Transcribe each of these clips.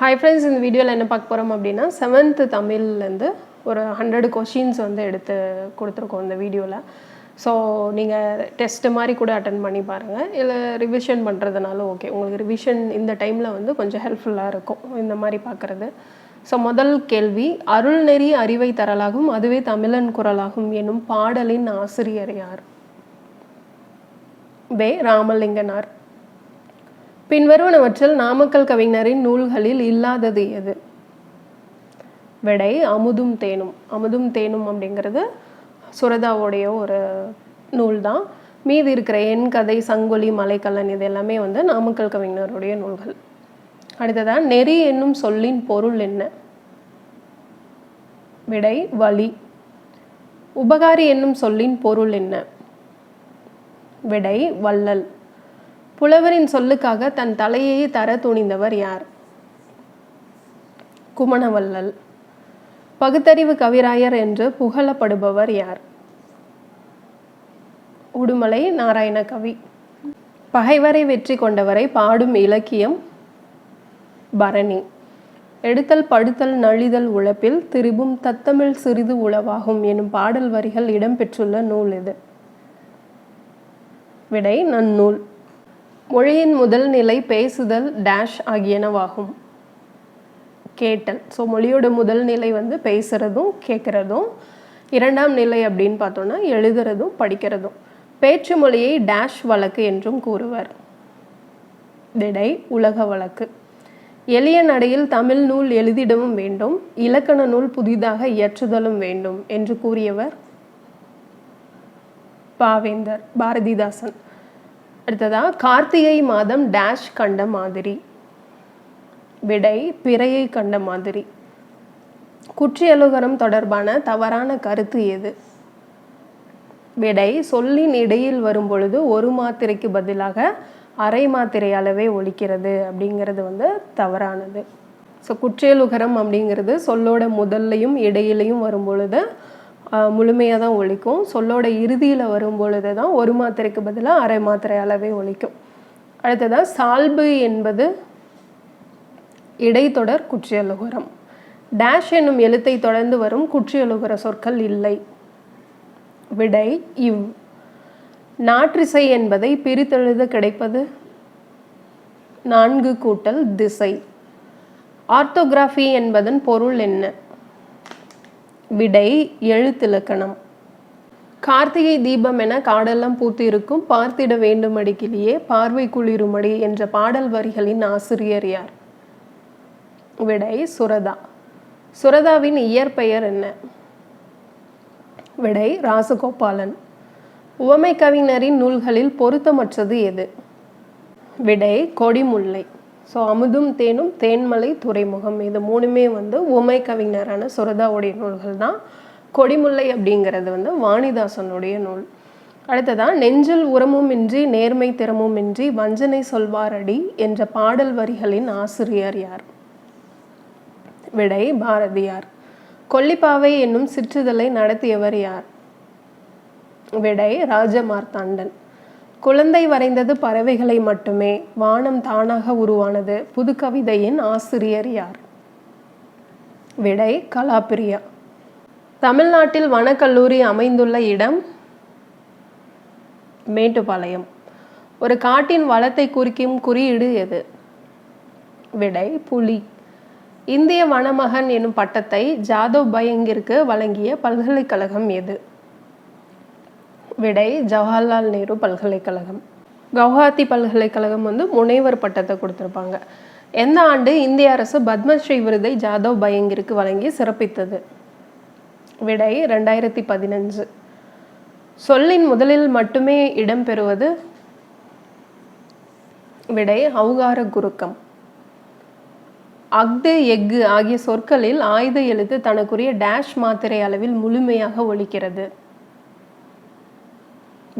Hi friends இந்த வீடியோவில் என்ன பார்க்க போகிறோம் அப்படின்னா செவன்த்து தமிழ்லேருந்து ஒரு ஹண்ட்ரட் கொஷின்ஸ் வந்து எடுத்து கொடுத்துருக்கோம் இந்த வீடியோவில் ஸோ நீங்கள் டெஸ்ட்டு மாதிரி கூட அட்டன் பண்ணி பாருங்கள் இல்லை ரிவிஷன் பண்ணுறதுனாலும் ஓகே உங்களுக்கு ரிவிஷன் இந்த டைமில் வந்து கொஞ்சம் ஹெல்ப்ஃபுல்லாக இருக்கும். இந்த மாதிரி பார்க்குறது. ஸோ முதல் கேள்வி அருள்நெறி அறிவை தரலாகும் அதுவே தமிழன் குரலாகும் எனும் பாடலின் ஆசிரியர் யார்? வே ராமலிங்கனார். பின்வருவனவற்றில் நாமக்கல் கவிஞரின் நூல்களில் இல்லாதது எது? விடை அமுதும் தேனும். அமுதும் தேனும் அப்படிங்கிறது சுரதாவுடைய ஒரு நூல் தான் மீதி இருக்கிற என் கதை சங்கொலி மலைக்கல்லன் இது எல்லாமே வந்து நாமக்கல் கவிஞருடைய நூல்கள். அடுத்ததான் நெறி என்னும் சொல்லின் பொருள் என்ன? விடை வழி உபகாரி என்னும் சொல்லின் பொருள் என்ன? விடை வள்ளல். புலவரின் சொல்லுக்காக தன் தலையையே தர துணிந்தவர் யார்? குமணவல்லல். பகுத்தறிவு கவிராயர் என்று புகழப்படுபவர் யார்? உடுமலை நாராயண கவி பகைவரை வெற்றி கொண்டவரை பாடும் இலக்கியம் பரணி. எடுத்தல் படுத்தல் நழிதல் உழப்பில் திரும்பும் தத்தமிழ் சிறிது உளவாகும் எனும் பாடல் வரிகள் இடம்பெற்றுள்ள நூல் இது. விடை நன்னூல். மொழியின் முதல் நிலை பேசுதல் டேஷ் ஆகியனவாகும். கேட்டல். ஸோ மொழியோட முதல் நிலை வந்து பேசுகிறதும் கேட்குறதும் இரண்டாம் நிலை அப்படின்னு பார்த்தோன்னா எழுதுறதும் படிக்கிறதும். பேச்சு மொழியை டேஷ் வழக்கு என்றும் கூறுவர். விடை உலக வழக்கு. எளிய நடையில் தமிழ் நூல் எழுதிடவும் வேண்டும். இலக்கண நூல் புதிதாக இயற்றுதலும் வேண்டும் என்று கூறியவர் பாவேந்தர் பாரதிதாசன். அடுத்ததா கார்த்திகை மாதம் டேஷ் கண்ட மாதிரி. விடை பிறையை கண்ட மாதிரி. குற்றியலுகரம் தொடர்பான தவறான கருத்து எது? விடை சொல்லின் இடையில் வரும் பொழுது ஒரு மாத்திரைக்கு பதிலாக அரை மாத்திரை அளவே ஒலிக்கிறது அப்படிங்கிறது வந்து தவறானது. ஸோ குற்றியலுகரம் அப்படிங்கிறது சொல்லோட முதல்லையும் இடையிலையும் வரும் பொழுது முழுமையாக தான் ஒழிக்கும் சொல்லோட இறுதியில் வரும் பொழுது தான் ஒரு மாத்திரைக்கு பதிலாக அரை மாத்திரை அளவே ஒழிக்கும் அடுத்ததாக சால்பு என்பது இடைத்தொடர் குற்றியலுகரம். டேஷ் என்னும் எழுத்தை தொடர்ந்து வரும் குற்றியலுகர சொற்கள் இல்லை. விடை இவ். நாற்றிசை என்பதை பிரித்தெழுத கிடைப்பது? நான்கு கூட்டல் திசை. ஆர்த்தோகிராஃபி என்பதன் பொருள் என்ன? விடை எழுத்திலக்கணம் கார்த்திகை தீபம் என காடெல்லாம் பூத்திருக்கும் பார்த்திட வேண்டுமடிக்கிலேயே பார்வை குளிருமடி என்ற பாடல் வரிகளின் ஆசிரியர் யார்? விடை சுரதா. சுரதாவின் இயற்பெயர் என்ன? விடை ராசகோபாலன். உவமை கவிஞரின் நூல்களில் பொருத்தமற்றது எது? விடை கொடிமுல்லை. ஸோ அமுதும் தேனும் தேன்மலை துறைமுகம். இது மூணுமே வந்து உமை கவிஞரான சுரதாவுடைய நூல்கள் தான். கொடிமுல்லை அப்படிங்கிறது வந்து வாணிதாசனுடைய நூல். அடுத்ததான் நெஞ்சில் உரமும் இன்றி நேர்மை திறமும் இன்றி வஞ்சனை சொல்வாரடி என்ற பாடல் வரிகளின் ஆசிரியர் யார்? விடை பாரதியார். கொல்லிப்பாவை என்னும் சிற்றிதழை நடத்தியவர் யார்? விடை ராஜமார்த்தாண்டன். குழந்தை வரைந்தது பறவைகளை மட்டுமே. வானம் தானாக உருவானது. புது கவிதையின் ஆசிரியர் யார்? விடை கலாப்பிரியா தமிழ்நாட்டில் வனக்கல்லூரி அமைந்துள்ள இடம் மேட்டுப்பாளையம். ஒரு காட்டின் வளத்தை குறிக்கும் குறியீடு எது? விடை புலி. இந்திய வனமகன் எனும் பட்டத்தை ஜாதவ் பயங்கிற்கு வழங்கிய பல்கலைக்கழகம் எது? விடை ஜவஹர்லால் நேரு பல்கலைக்கழகம். கவுஹாத்தி பல்கலைக்கழகம் வந்து முனைவர் பட்டத்தை கொடுத்துருப்பாங்க. எந்த ஆண்டு இந்திய அரசு பத்மஸ்ரீ விருதை ஜாதவ் பயங்கிற்கு வழங்கி சிறப்பித்தது? விடை ரெண்டாயிரத்தி பதினஞ்சு. சொல்லின் முதலில் மட்டுமே இடம்பெறுவது விடை அவுகார குருக்கம். அஃது எஃகு ஆகிய சொற்களில் ஆயுத எழுத்து தனக்குரிய டேஷ் மாத்திரை அளவில் முழுமையாக ஒலிக்கிறது.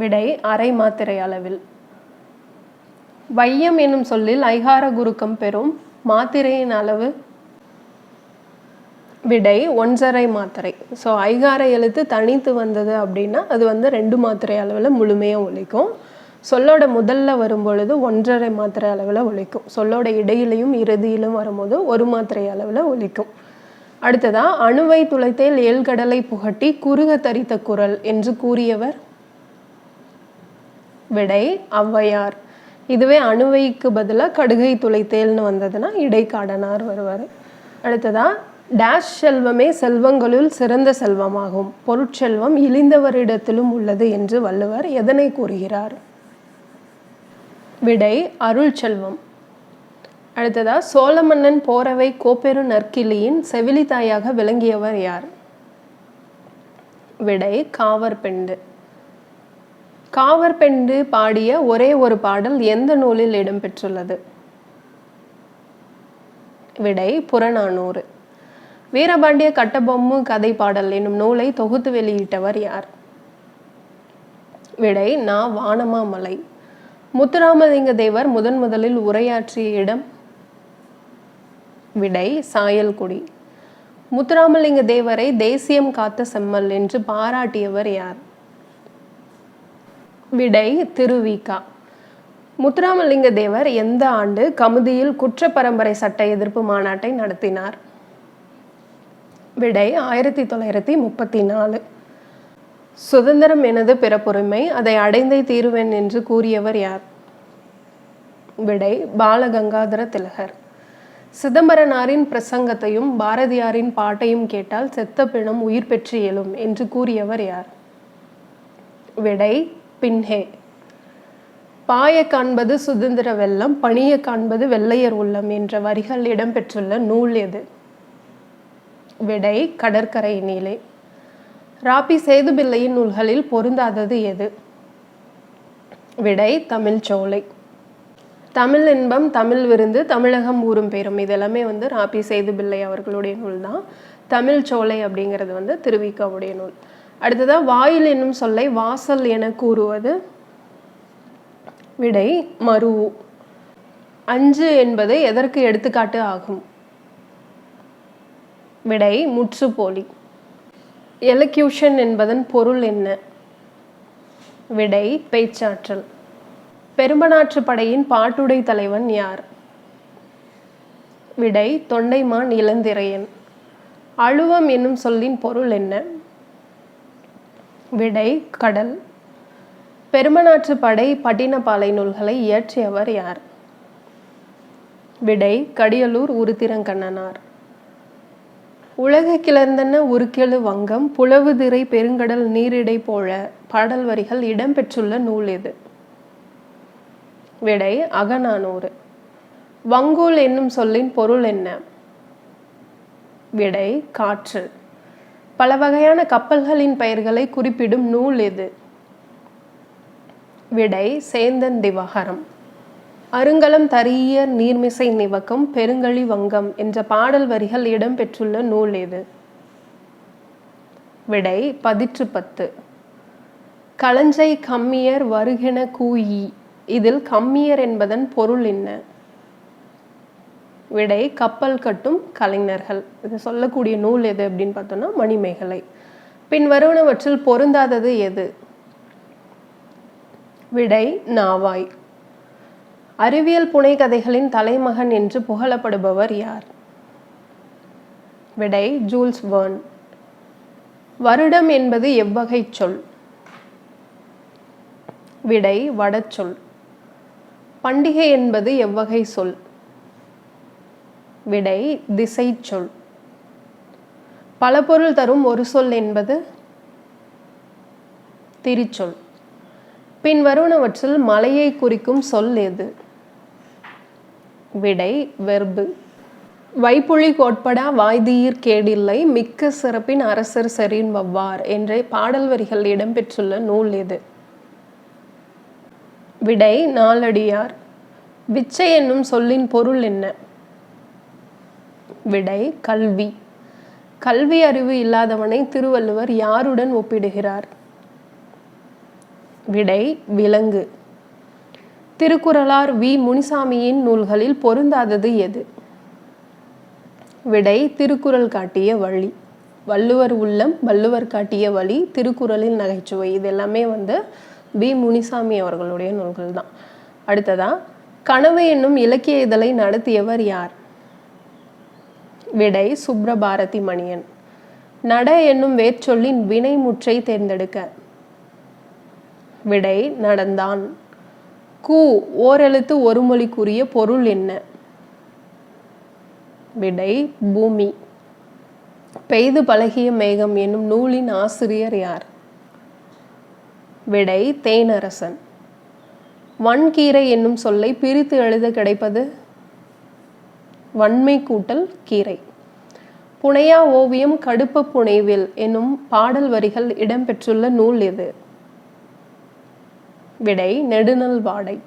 விடை அரை மாத்திரை அளவில். வையம் என்னும் சொல்லில் ஐகார குருக்கம் பெறும் மாத்திரையின் அளவு விடை ஒன்றரை மாத்திரை. ஸோ ஐகார எழுத்து தனித்து வந்தது அப்படின்னா அது வந்து ரெண்டு மாத்திரை அளவில் முழுமையாக ஒழிக்கும் சொல்லோட முதல்ல வரும்பொழுது ஒன்றரை மாத்திரை அளவில் ஒழிக்கும் சொல்லோட இடையிலையும் இறுதியிலும் வரும்போது ஒரு மாத்திரை அளவில் ஒழிக்கும் அடுத்ததாக அணுவை துளைத்தேல் ஏழ்கடலை புகட்டி குறுக தரித்த குரல் என்று கூறியவர் விடை ஔவையார். இதுவே அணுவைக்கு பதிலாக கடுகை துளைத்தேல்னு வந்ததுன்னா இடைக்காடனார் வருவார். அடுத்ததா டேஷ் செல்வமே செல்வங்களுள் சிறந்த செல்வமாகும். பொருட்செல்வம் இழிந்தவரிடத்திலும் உள்ளது என்று வள்ளுவர் எதனை கூறுகிறார்? விடை அருள் செல்வம் அடுத்ததா சோழ மன்னன் போரவை கோப்பெரு நற்கிளியின் செவிலி தாயாக விளங்கியவர் யார்? விடை காவற்பெண்டு காவற்பெண்டு பாடிய ஒரே ஒரு பாடல் எந்த நூலில் இடம்பெற்றுள்ளது? விடை புறநானூறு. வீரபாண்டிய கட்டபொம்மு கதை பாடல் என்னும் நூலை தொகுத்து வெளியிட்டவர் யார்? விடை நா. வானமாமலை. முத்துராமலிங்க தேவர் முதன் முதலில் உரையாற்றிய இடம்? விடை சாயல்குடி. முத்துராமலிங்க தேவரை தேசியம் காத்த செம்மல் என்று பாராட்டியவர் யார்? விடை திருவிகா முத்துராமலிங்க தேவர் எந்த ஆண்டு கமுதியில் குற்ற பரம்பரை சட்ட எதிர்ப்பு மாநாட்டை நடத்தினார்? விடை ஆயிரத்தி தொள்ளாயிரத்தி முப்பத்தி நாலு. சுதந்திரம் எனது பிறப்புரிமை அதை அடைந்தே தீருவேன் என்று கூறியவர் யார்? விடை பாலகங்காதர திலகர். சிதம்பரனாரின் பிரசங்கத்தையும் பாரதியாரின் பாட்டையும் கேட்டால் செத்த பிணம் உயிர் பெற்று எழும் என்று கூறியவர் யார்? விடை பின்ஹே பாய காண்பது சுதந்திர வெள்ளம் பணிய காண்பது வெள்ளையர் உள்ளம் என்ற வரிகள் இடம்பெற்றுள்ள நூல் எது? விடை கடற்கரை நீலே ராபி சேதுபிள்ளையின் நூல்களில் பொருந்தாதது எது? விடை தமிழ் சோலை. தமிழ் இன்பம் தமிழ் விருந்து தமிழகம் ஊரும் பெரும் இதெல்லாமே வந்து ராபி சேதுபிள்ளை அவர்களுடைய நூல் தான் தமிழ் சோலை அப்படிங்கிறது வந்து திருவிக்காவுடைய நூல். அடுத்ததாக வாயில் என்னும் சொல்லை வாசல் என கூறுவது. விடை மரு அஞ்சு என்பது எதற்கு எடுத்துக்காட்டு ஆகும்? விடை முற்றுப்போலி எலக்யூஷன் என்பதன் பொருள் என்ன? விடை பேச்சாற்றல். பெரும்பனாற்று படையின் பாட்டுடை தலைவன் யார்? விடை தொண்டைமான் இளந்திரையன். அழுவம் என்னும் சொல்லின் பொருள் என்ன? விடை கடல். பெருமனாற்று படை பட்டினப்பாலை நூல்களை இயற்றியவர் யார்? விடை கடியலூர் உருத்திரங்கண்ணனார். உலக கிளர்ந்தன உருக்கெழு வங்கம் புலவுதிரை பெருங்கடல் நீரிடை போல பாடல் வரிகள் இடம்பெற்றுள்ள நூல் எது விடை அகநானூறு. வங்கூல் என்னும் சொல்லின் பொருள் என்ன? விடை காற்று. பல வகையான கப்பல்களின் பெயர்களை குறிப்பிடும் நூல் எது விடை சேந்தன் திவாகரம் அருங்கலம் தரிய நீர்மிசை நிவக்கம் பெருங்கழி வங்கம் என்ற பாடல் வரிகள் இடம்பெற்றுள்ள நூல் எது விடை பதிற்று பத்து. களஞ்சை கம்மியர் வருகின கூயி இதில் கம்மியர் என்பதன் பொருள் என்ன? விடை கப்பல் கட்டும் கலைஞர்கள். இது சொல்லக்கூடிய நூல் எது அப்படின்னு பார்த்தோம்னா மணிமேகலை. பின் வருவனவற்றில் பொருந்தாதது எது? விடை நாவாய். அறிவியல் புனைகதைகளின் தலைமகன் என்று புகழப்படுபவர் யார்? விடை ஜூல்ஸ் வேர்ன். வருடம் என்பது எவ்வகை சொல்? விடை வடச்சொல் பண்டிகை என்பது எவ்வகை சொல்? விடை திசை சொல். பல பொருள் தரும் ஒரு சொல் என்பது திரிச்சொல். பின் வருவனவற்றில் மலையை குறிக்கும் சொல் எது? விடை வெர்பு. வைப்புழி கோட்படா வாய்தீர் கேடில்லை மிக்க சிறப்பின் அரசர் சரின் வவ்வார் என்ற பாடல் வரிகள் இடம்பெற்றுள்ள நூல் எது? விடை நாளடியார் விச்சை என்னும் சொல்லின் பொருள் என்ன? விடை கல்வி. கல்வி அறிவு இல்லாதவனை திருவள்ளுவர் யாருடன் ஒப்பிடுகிறார்? விடை விலங்கு. திருக்குறளார் வி. முனிசாமியின் நூல்களில் பொருந்தாதது எது? விடை திருக்குறள் காட்டிய வழி. வள்ளுவர் உள்ளம் வள்ளுவர் காட்டிய வழி திருக்குறளில் நகைச்சுவை. இது எல்லாமே வந்து பி முனிசாமி அவர்களுடைய நூல்கள் தான் அடுத்ததா கனவு என்னும் இலக்கிய இதழை நடத்தியவர் யார்? விடை சுப்ரபாரதி மணியன். நட என்னும் வேர்ச்சொல்லின் வினைமுற்றை தேர்ந்தெடுக்க. விடை நடந்தான். கூ ஓரெழுத்து ஒரு மொழிக்குரிய பொருள் என்ன? விடை பூமி. பெய்து பழகிய மேகம் என்னும் நூலின் ஆசிரியர் யார்? விடை தேனரசன். வன்கீரை என்னும் சொல்லை பிரித்து எழுத கிடைப்பது? வன்மை கூட்டல் கீரை. புனையா ஓவியம் கடுப்பு புனைவில் என்னும் பாடல் வரிகள் இடம்பெற்றுள்ள நூல் எது? விடை நெடுநல் வாடை.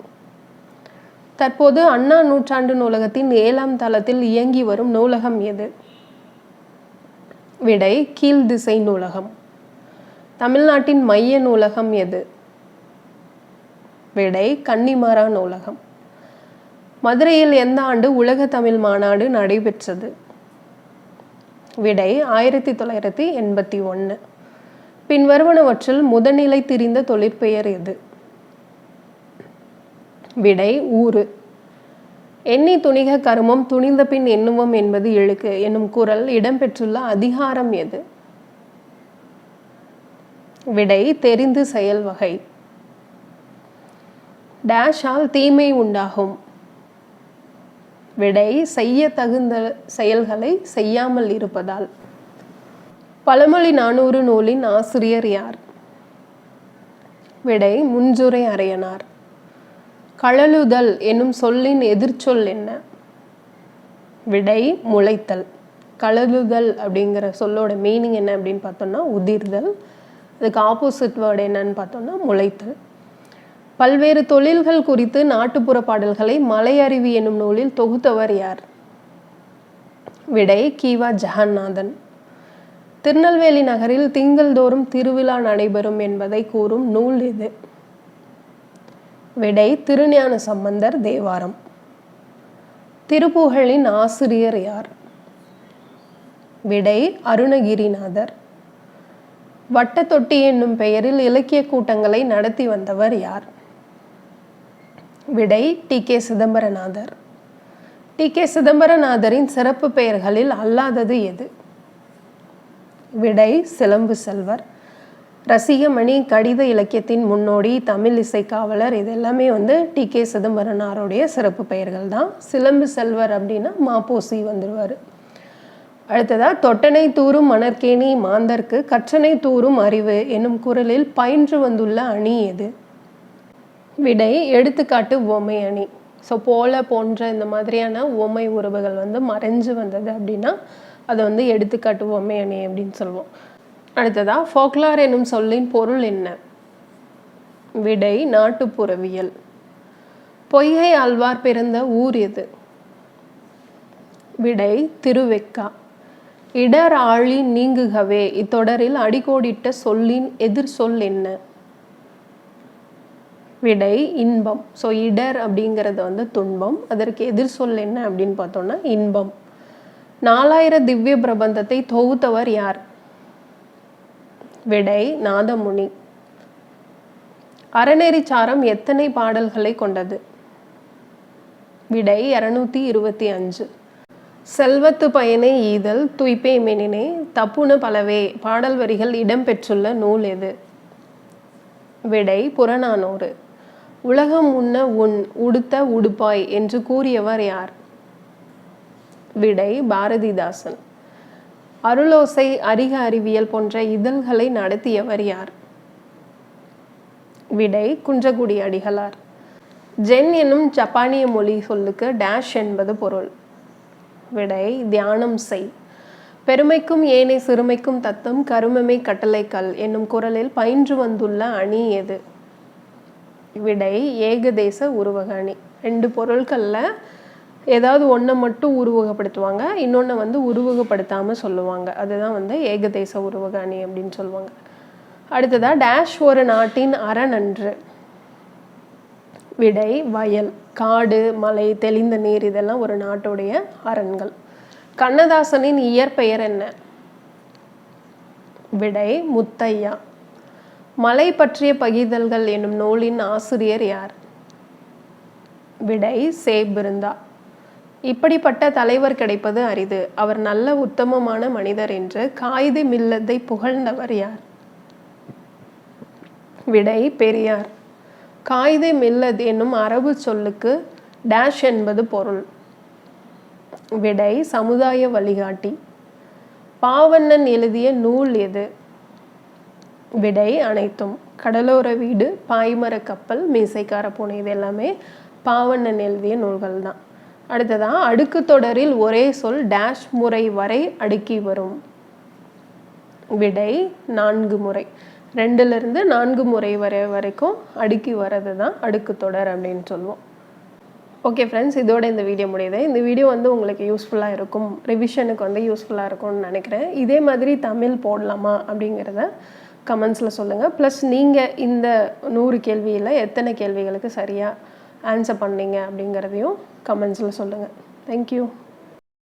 தற்போது அண்ணா நூற்றாண்டு நூலகத்தின் ஏழாம் தளத்தில் இயங்கி வரும் நூலகம் எது? விடை கீழ் திசை நூலகம். தமிழ்நாட்டின் மைய நூலகம் எது? விடை கன்னிமாரா நூலகம். மதுரையில் எந்த ஆண்டு உலக தமிழ் மாநாடு நடைபெற்றது? விடை ஆயிரத்தி தொள்ளாயிரத்தி எண்பத்தி ஒன்று பின்வருவனவற்றில் முதநிலை திரிந்த தொழிற்பெயர் எது? விடை ஊறு. எண்ணி துணிக கருமம் துணிந்த பின் எண்ணுவோம் என்பது இழுக்கு என்னும் குரல் இடம்பெற்றுள்ள அதிகாரம் எது? விடை தெரிந்து செயல் வகை. டேஷால் தீமை உண்டாகும். விடை செய்ய தகுந்த செயல்களை செய்யாமல் இருப்பதால். பழமொழி நானூறு நூலின் ஆசிரியர் யார்? விடை முன்சுரை அறையனார். கழலுதல் என்னும் சொல்லின் எதிர்ச்சொல் என்ன? விடை முளைத்தல். கழலுதல் அப்படிங்கிற சொல்லோட மீனிங் என்ன அப்படின்னு பார்த்தோம்னா உதிர்தல். அதுக்கு ஆப்போசிட் வேர்டு என்னன்னு பார்த்தோம்னா முளைத்தல். பல்வேறு தொழில்கள் குறித்து நாட்டுப்புற பாடல்களை மலையருவி என்னும் நூலில் தொகுத்தவர் யார்? விடை கீவா ஜெகநாதன். திருநெல்வேலி நகரில் திங்கள்தோறும் திருவிழா நடைபெறும் என்பதை கூறும் நூல் இது. விடை திருஞான சம்பந்தர் தேவாரம். திருப்புகழின் ஆசிரியர் யார்? விடை அருணகிரிநாதர். வட்டத்தொட்டி என்னும் பெயரில் இலக்கிய கூட்டங்களை நடத்தி வந்தவர் யார்? விடை T K Chidambaranathar. T K சிதம்பரநாதரின் சிறப்பு பெயர்களில் அல்லாதது எது? விடை சிலம்பு செல்வர். ரசிகமணி கடித இலக்கியத்தின் முன்னோடி தமிழ் இசைக்காவலர் இது எல்லாமே வந்து டி கே சிதம்பரனாருடைய சிறப்பு பெயர்கள் தான். சிலம்பு செல்வர் அப்படின்னா மாப்போசி வந்துடுவார் அடுத்ததாக தொட்டனை தூரும் மணற்கேணி மாந்தர்க்கு கற்றனை தூரும் அறிவு என்னும் குரலில் பயின்று வந்துள்ள அணி எது? விடை எடுத்துக்காட்டு உவமை அணி. ஸோ போல போன்ற இந்த மாதிரியான உவமை உறவுகள் வந்து மறைஞ்சு வந்தது அப்படின்னா அதை வந்து எடுத்துக்காட்டு உவமை அணி அப்படின்னு சொல்லுவோம். அடுத்ததா ஃபோக்லார் என்னும் சொல்லின் பொருள் என்ன? விடை நாட்டுப்புறவியல். பொய்கை ஆழ்வார் பிறந்த ஊர் எது? விடை திருவெக்கா. இடர் ஆழி நீங்குகவே இத்தொடரில் அடிக்கோடிட்ட சொல்லின் எதிர் சொல் என்ன? விடை இன்பம். ஸோ இடர் அப்படிங்கிறது வந்து துன்பம். அதற்கு எதிர் சொல் என்ன அப்படின்னு பார்த்தோம்னா இன்பம். நாலாயிர திவ்ய பிரபந்தத்தை தொகுத்தவர் யார்? விடை நாதமுனி. அறநெறிச்சாரம் எத்தனை பாடல்களை கொண்டது? விடை இரநூத்தி இருபத்தி அஞ்சு. செல்வத்து பயனை ஈதல் துய்ப்பே மெனினே தப்புன பலவே பாடல் வரிகள் இடம்பெற்றுள்ள நூல் எது? விடை புறநானூறு. உலகம் உண்ண உன் உடுத்த உடுப்பாய் என்று கூறியவர் யார்? விடை பாரதிதாசன். அருளோசை அறிக அறிவியல் போன்ற இதழ்களை நடத்தியவர் யார்? விடை குன்றகுடி அடிகளார். ஜென் என்னும் ஜப்பானிய மொழி சொல்லுக்கு டேஷ் என்பது பொருள். விடை தியானம் செய். பெருமைக்கும் ஏனை சிறுமைக்கும் தத்தம் கருமமை கட்டளைக்கல் என்னும் குரலில் பயின்று வந்துள்ள அணி எது? விடை ஏகதேச உருவக அணி ரெண்டு பொருட்களில் ஏதாவது ஒன்றை மட்டும் உருவகப்படுத்துவாங்க இன்னொன்று வந்து உருவகப்படுத்தாமல் சொல்லுவாங்க. அதுதான் வந்து ஏகதேச உருவக அணி அப்படின்னு சொல்லுவாங்க. அடுத்ததாக டேஷ் ஒரு நாட்டின் அறநன்று விடை வயல் காடு மலை தெளிந்த நீர் இதெல்லாம் ஒரு நாட்டுடைய அரண்கள் கண்ணதாசனின் இயற்பெயர் என்ன? விடை முத்தையா. மலை பற்றிய பகிர்தல்கள் என்னும் நூலின் ஆசிரியர் யார்? விடை சேபிருந்தா இப்படிப்பட்ட தலைவர் கிடைப்பது அரிது. அவர் நல்ல உத்தமமான மனிதர் என்று காயிது மில்லத்தை புகழ்ந்தவர் யார்? விடை பெரியார். காயிதே மில்லத் என்னும் அரபு சொல்லுக்கு டேஷ் என்பது பொருள். விடை சமுதாய வழிகாட்டி. பாவண்ணன் எழுதிய நூல் எது? விடை அனைத்தும். கடலோர வீடு பாய்மர கப்பல் மீசைக்கார பூனை இது எல்லாமே பாவண்ணன் எழுதிய நூல்கள் தான். அடுத்ததா அடுக்கு தொடரில் ஒரே சொல் டேஷ் முறை வரை அடுக்கி வரும். விடை நான்கு முறை. ரெண்டுலேருந்து நான்கு முறை வரை வரைக்கும் அடுக்கி வர்றது தான் அடுக்கு தொடர் அப்படின்னு சொல்லுவோம். ஓகே ஃப்ரெண்ட்ஸ் இதோட இந்த வீடியோ முடியுது. இந்த வீடியோ வந்து உங்களுக்கு யூஸ்ஃபுல்லாக இருக்கும். ரிவிஷனுக்கு வந்து யூஸ்ஃபுல்லாக இருக்கும்னு நினைக்கிறேன். இதே மாதிரி தமிழ் போடலாமா அப்படிங்கிறத கமெண்ட்ஸில் சொல்லுங்கள் ப்ளஸ் நீங்கள் இந்த நூறு கேள்வியில் எத்தனை கேள்விகளுக்கு சரியாக ஆன்சர் பண்ணீங்க அப்படிங்கிறதையும் கமெண்ட்ஸில் சொல்லுங்கள் தேங்க்யூ